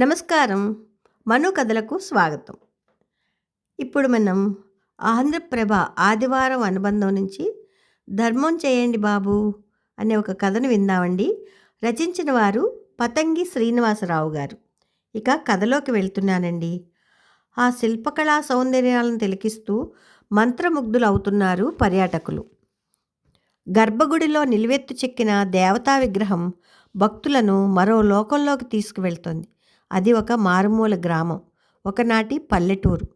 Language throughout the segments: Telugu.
నమస్కారం. మను కథలకు స్వాగతం. ఇప్పుడు మనం ఆంధ్రప్రభ ఆదివారం అనుబంధం నుంచి ధర్మం చేయండి బాబు అనే ఒక కథను విందామండి. రచించిన వారు పతంగి శ్రీనివాసరావు గారు. ఇక కథలోకి వెళ్తున్నానండి. ఆ శిల్పకళా సౌందర్యాలను తిలకిస్తూ మంత్రముగ్ధులు అవుతున్నారు పర్యాటకులు. గర్భగుడిలో నిలువెత్తు చెక్కిన దేవతా విగ్రహం భక్తులను మరో లోకంలోకి తీసుకువెళ్తుంది. అది ఒక మారుమూల గ్రామం. ఒకనాటి పల్లెటూరు.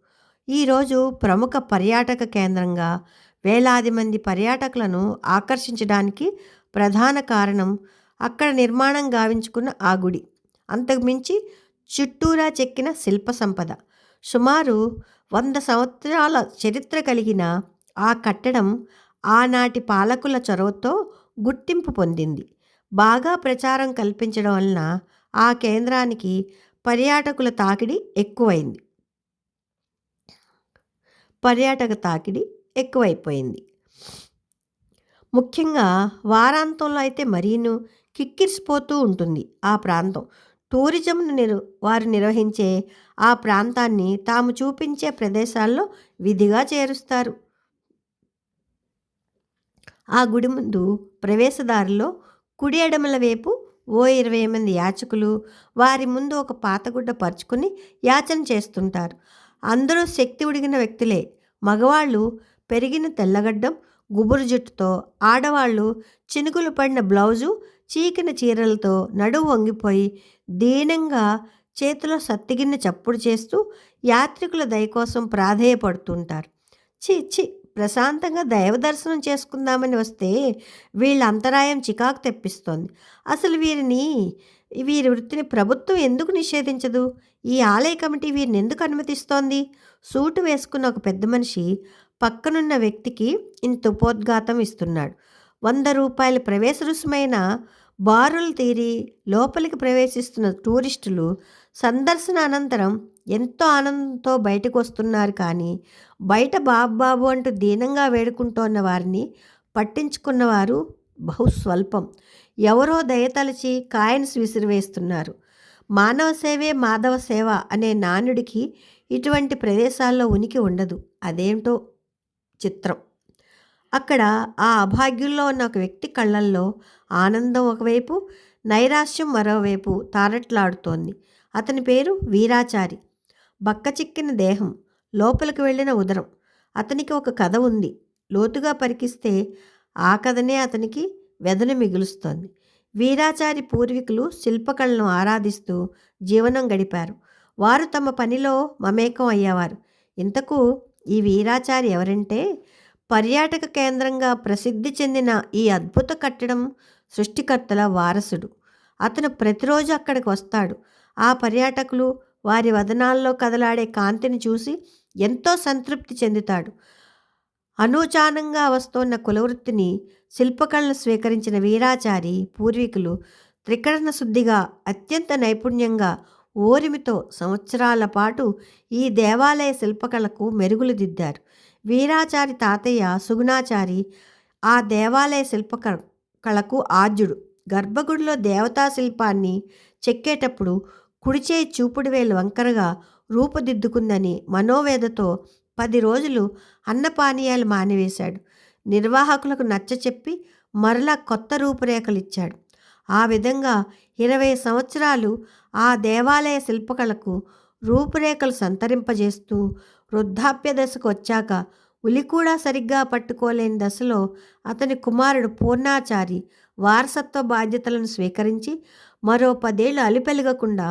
ఈరోజు ప్రముఖ పర్యాటక కేంద్రంగా వేలాది మంది పర్యాటకులను ఆకర్షించడానికి ప్రధాన కారణం అక్కడ నిర్మాణం గావించుకున్న ఆ గుడి. అంతకుమించి చుట్టూరా చెక్కిన శిల్ప సంపద. సుమారు వంద సంవత్సరాల చరిత్ర కలిగిన ఆ కట్టడం ఆనాటి పాలకుల చొరవతో గుర్తింపు పొందింది. బాగా ప్రచారం కల్పించడం వలన ఆ కేంద్రానికి పర్యాటకుల తాకిడి ఎక్కువైంది. పర్యాటక తాకిడి ఎక్కువైపోయింది. ముఖ్యంగా వారాంతంలో అయితే మరీను కిక్కిరిసిపోతూ ఉంటుంది ఆ ప్రాంతం. టూరిజంను నిర్ వారు నిర్వహించే ఆ ప్రాంతాన్ని తాము చూపించే ప్రదేశాల్లో విధిగా చేరుస్తారు. ఆ గుడి ముందు ప్రవేశదారిలో కుడి ఎడమల వైపు ఓ ఇరవై మంది యాచకులు వారి ముందు ఒక పాతగుడ్డ పరుచుకుని యాచన చేస్తుంటారు. అందరూ శక్తి ఉడిగిన వ్యక్తులే. మగవాళ్ళు పెరిగిన తెల్లగడ్డం గుబురు జుట్టుతో ఆడవాళ్ళు చినుకులు పడిన బ్లౌజు చీకిన చీరలతో నడువు వంగిపోయి దీనంగా చేతిలో సత్తిగిన్నె చప్పుడు చేస్తూ యాత్రికుల దయ కోసం ప్రాధేయపడుతుంటారు. చి చి ప్రశాంతంగా దైవ దర్శనం చేసుకుందామని వస్తే వీళ్ళ అంతరాయం చికాకు తెప్పిస్తోంది. అసలు వీరిని వీరి వృత్తిని ప్రభుత్వం ఎందుకు నిషేధించదు? ఈ ఆలయ కమిటీ వీరిని ఎందుకు అనుమతిస్తోంది? సూటు వేసుకున్న ఒక పెద్ద మనిషి పక్కనున్న వ్యక్తికి ఇంత ఉపోద్ఘాతం ఇస్తున్నాడు. వంద రూపాయల ప్రవేశ రుసుమైన బారులు తీరి లోపలికి ప్రవేశిస్తున్న టూరిస్టులు సందర్శన అనంతరం ఎంతో ఆనందంతో బయటకు వస్తున్నారు కానీ బయట బాబు అంటూ దీనంగా వేడుకుంటోన్న వారిని పట్టించుకున్నవారు బహు స్వల్పం. ఎవరో దయతలచి కాయన్స్ విసిరివేస్తున్నారు. మానవ సేవే మాధవ సేవ అనే నానుడికి ఇటువంటి ప్రదేశాల్లో ఉనికి ఉండదు. అదేంటో చిత్రం. అక్కడ ఆ అభాగ్యుల్లో ఉన్న ఒక వ్యక్తి కళ్ళల్లో ఆనందం ఒకవైపు నైరాశ్యం మరోవైపు తారట్లాడుతోంది. అతని పేరు వీరాచారి. బక్కచిక్కిన దేహం లోపలికి వెళ్ళిన ఉదరం. అతనికి ఒక కథ ఉంది. లోతుగా పరికిస్తే ఆ కథనే అతనికి వెదన మిగులుస్తోంది. వీరాచారి పూర్వీకులు శిల్పకళను ఆరాధిస్తూ జీవనం గడిపారు. వారు తమ పనిలో మమేకం అయ్యేవారు. ఇంతకు ఈ వీరాచారి ఎవరంటే పర్యాటక కేంద్రంగా ప్రసిద్ధి చెందిన ఈ అద్భుత కట్టడం సృష్టికర్తల వారసుడు. అతను ప్రతిరోజు అక్కడికి వస్తాడు. ఆ పర్యాటకులు వారి వదనాల్లో కదలాడే కాంతిని చూసి ఎంతో సంతృప్తి చెందుతాడు. అనూచానంగా వస్తోన్న కులవృత్తిని శిల్పకళను స్వీకరించిన వీరాచారి పూర్వీకులు త్రికరణ శుద్ధిగా అత్యంత నైపుణ్యంగా ఓరిమితో సంవత్సరాల పాటు ఈ దేవాలయ శిల్పకళకు మెరుగులు దిద్దారు. వీరాచారి తాతయ్య సుగుణాచారి ఆ దేవాలయ శిల్పక కళకు ఆద్యుడు గర్భగుడిలో దేవతా శిల్పాన్ని చెక్కేటప్పుడు కుడిచే చూపుడు వేలు వంకరగా రూపుదిద్దుకుందని మనోవేదతో పది రోజులు అన్నపానీయాలు మానివేశాడు. నిర్వాహకులకు నచ్చచెప్పి మరలా కొత్త రూపురేఖలు ఇచ్చాడు ఆ విధంగా ఇరవై సంవత్సరాలు ఆ దేవాలయ శిల్పకళకు రూపురేఖలు సంతరింపజేస్తూ వృద్ధాప్య దశకు వచ్చాక ఉలి కూడా సరిగ్గా పట్టుకోలేని దశలో అతని కుమారుడు పూర్ణాచారి వారసత్వ బాధ్యతలను స్వీకరించి మరో పదేళ్ళు అలిపెలగకుండా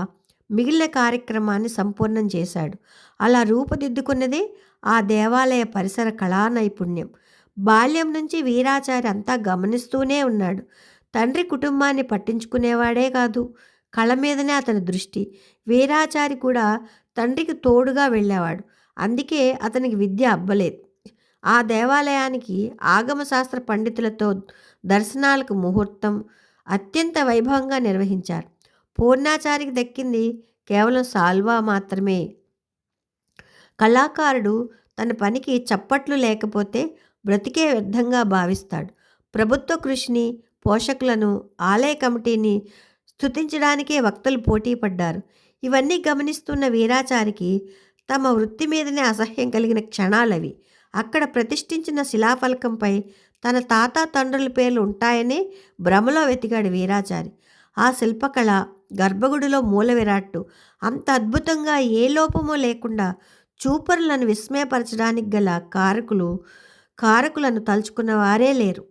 మిగిలిన కార్యక్రమాన్ని సంపూర్ణం చేశాడు. అలా రూపుదిద్దుకున్నదే ఆ దేవాలయ పరిసర కళా నైపుణ్యం బాల్యం నుంచి వీరాచారి అంతా గమనిస్తూనే ఉన్నాడు. తండ్రి కుటుంబాన్ని పట్టించుకునేవాడే కాదు. కళ మీదనే అతని దృష్టి. వీరాచారి కూడా తండ్రికి తోడుగా వెళ్ళేవాడు. అందుకే అతనికి విద్య అబ్బలేదు. ఆ దేవాలయానికి ఆగమశాస్త్ర పండితులతో దర్శనాలకు ముహూర్తం అత్యంత వైభవంగా నిర్వహించారు. పూర్ణాచారికి దక్కింది కేవలం సాల్వా మాత్రమే. కళాకారుడు తన పనికి చప్పట్లు లేకపోతే బ్రతికే వ్యర్థంగా భావిస్తాడు. ప్రభుత్వ కృషిని పోషకులను ఆలయ కమిటీని స్తుతించడానికే వక్తలు పోటీ పడ్డారు. ఇవన్నీ గమనిస్తున్న వీరాచారికి తమ వృత్తి మీదనే అసహ్యం కలిగిన క్షణాలవి అక్కడ ప్రతిష్ఠించిన శిలాఫలకంపై తన తాత తండ్రుల పేర్లు ఉంటాయనే భ్రమలో వెతికాడు వీరాచారి. ఆ శిల్పకళ గర్భగుడిలో మూల విరాట్టు అంత అద్భుతంగా ఏ లోపమో లేకుండా చూపరులను విస్మయపరచడానికి గల కారకులు కారకులను తలుచుకున్న వారే లేరు.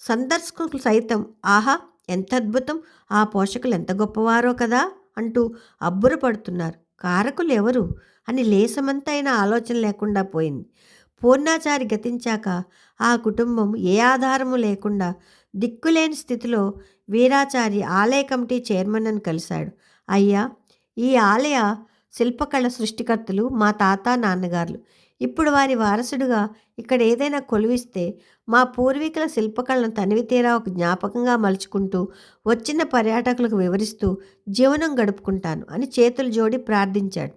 సందర్శకులు సైతం ఆహా ఎంత అద్భుతం! ఆ పోషకులు ఎంత గొప్పవారో కదా! అంటూ అబ్బురపడుతున్నారు. కారకులు ఎవరు? అని లేసమంతైన ఆలోచన లేకుండా పోయింది. పూర్ణాచారి గతించాక ఆ కుటుంబం ఏ ఆధారము లేకుండా దిక్కులేని స్థితిలో వీరాచారి ఆలయ కమిటీ చైర్మన్ అని కలిశాడు. అయ్యా ఈ ఆలయ శిల్పకళ సృష్టికర్తలు మా తాత నాన్నగారులు. ఇప్పుడు వారి వారసుడుగా ఇక్కడ ఏదైనా కొలువిస్తే మా పూర్వీకుల శిల్పకళను తనివి తీరా ఒక జ్ఞాపకంగా మలుచుకుంటూ వచ్చిన పర్యాటకులకు వివరిస్తూ జీవనం గడుపుకుంటాను అని చేతులు జోడి ప్రార్థించాడు.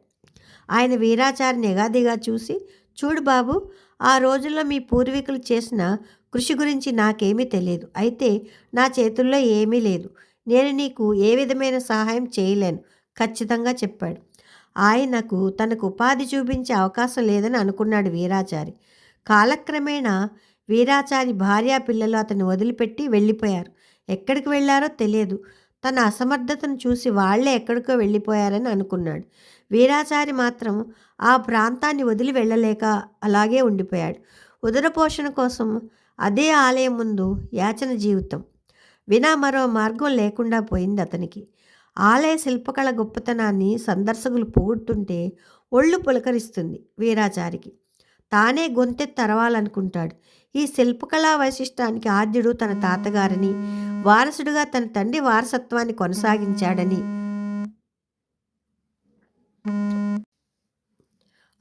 ఆయన వీరాచారి నిగాదిగా చూసి చూడు బాబు ఆ రోజుల్లో మీ పూర్వీకులు చేసిన కృషి గురించి నాకేమీ తెలియదు. అయితే నా చేతుల్లో ఏమీ లేదు. నేను నీకు ఏ విధమైన సహాయం చేయలేను ఖచ్చితంగా చెప్పాడు. ఆయనకు తనకు ఉపాధి చూపించే అవకాశం లేదని అనుకున్నాడు వీరాచారి. కాలక్రమేణా వీరాచారి భార్య పిల్లలు అతన్ని వదిలిపెట్టి వెళ్ళిపోయారు. ఎక్కడికి వెళ్ళారో తెలియదు. తన అసమర్థతను చూసి వాళ్ళే ఎక్కడికో వెళ్ళిపోయారని అనుకున్నాడు. వీరాచారి మాత్రం ఆ ప్రాంతాన్ని వదిలి వెళ్ళలేక అలాగే ఉండిపోయాడు. ఉదరపోషణ కోసం అదే ఆలయం ముందు యాచన జీవితం. వినా మరో మార్గం లేకుండా పోయింది అతనికి. ఆలయ శిల్పకళ గొప్పతనాన్ని సందర్శకులు పొగుడుతుంటే ఒళ్ళు పులకరిస్తుంది వీరాచారికి. తానే గొంతె తరవాలనుకుంటాడు. ఈ శిల్పకళా వైశిష్టానికి ఆద్యుడు తన తాతగారని వారసుడుగా తన తండ్రి వారసత్వాన్ని కొనసాగించాడని.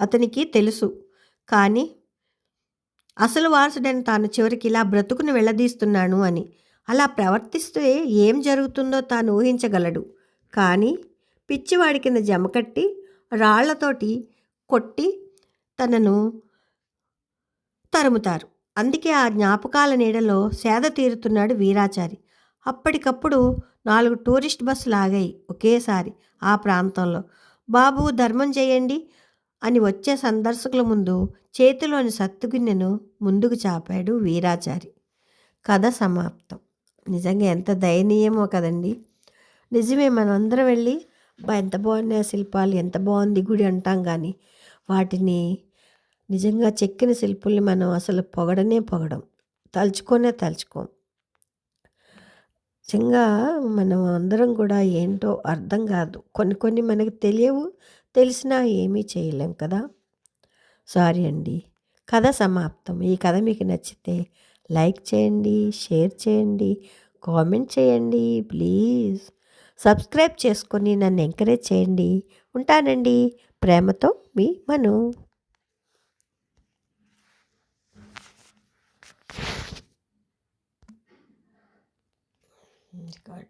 అతనికి తెలుసు. కానీ అసలు వారసుడని తాను చివరికి ఇలా బ్రతుకును వెళ్ళదీస్తున్నాను అని. అలా ప్రవర్తిస్తే ఏం జరుగుతుందో తాను ఊహించగలడు. కానీ పిచ్చివాడి కింద జమకట్టి రాళ్ళతోటి కొట్టి తనను తరుముతారు. అందుకే ఆ జ్ఞాపకాల నీడలో సేద తీరుతున్నాడు వీరాచారి. అప్పటికప్పుడు నాలుగు టూరిస్ట్ బస్సులు ఆగాయి ఒకేసారి ఆ ప్రాంతంలో. బాబు ధర్మం చేయండి అని వచ్చే సందర్శకుల ముందు చేతిలోని సత్తుగిన్నెను ముందుకు చాపాడు వీరాచారి. కథ సమాప్తం. నిజంగా ఎంత దయనీయమో కదండి. నిజమే మనందరం వెళ్ళి ఎంత బాగున్నాయి శిల్పాలు ఎంత బాగుంది గుడి అంటాం కానీ వాటిని నిజంగా చెక్కిన శిల్పుల్ని మనం అసలు పొగడనే పొగడం. తలుచుకొనే తలుచుకోం. నిజంగా మనం అందరం కూడా ఏంటో అర్థం కాదు. కొన్ని కొన్ని మనకు తెలియవు తెలిసినా ఏమీ చేయలేం కదా. సారీ అండి. కథ సమాప్తం. ఈ కథ మీకు నచ్చితే లైక్ చేయండి షేర్ చేయండి కామెంట్ చేయండి ప్లీజ్. సబ్స్క్రైబ్ చేసుకొని నన్ను ఎంకరేజ్ చేయండి. ఉంటానండి. ప్రేమతో మీ మను. Mm, God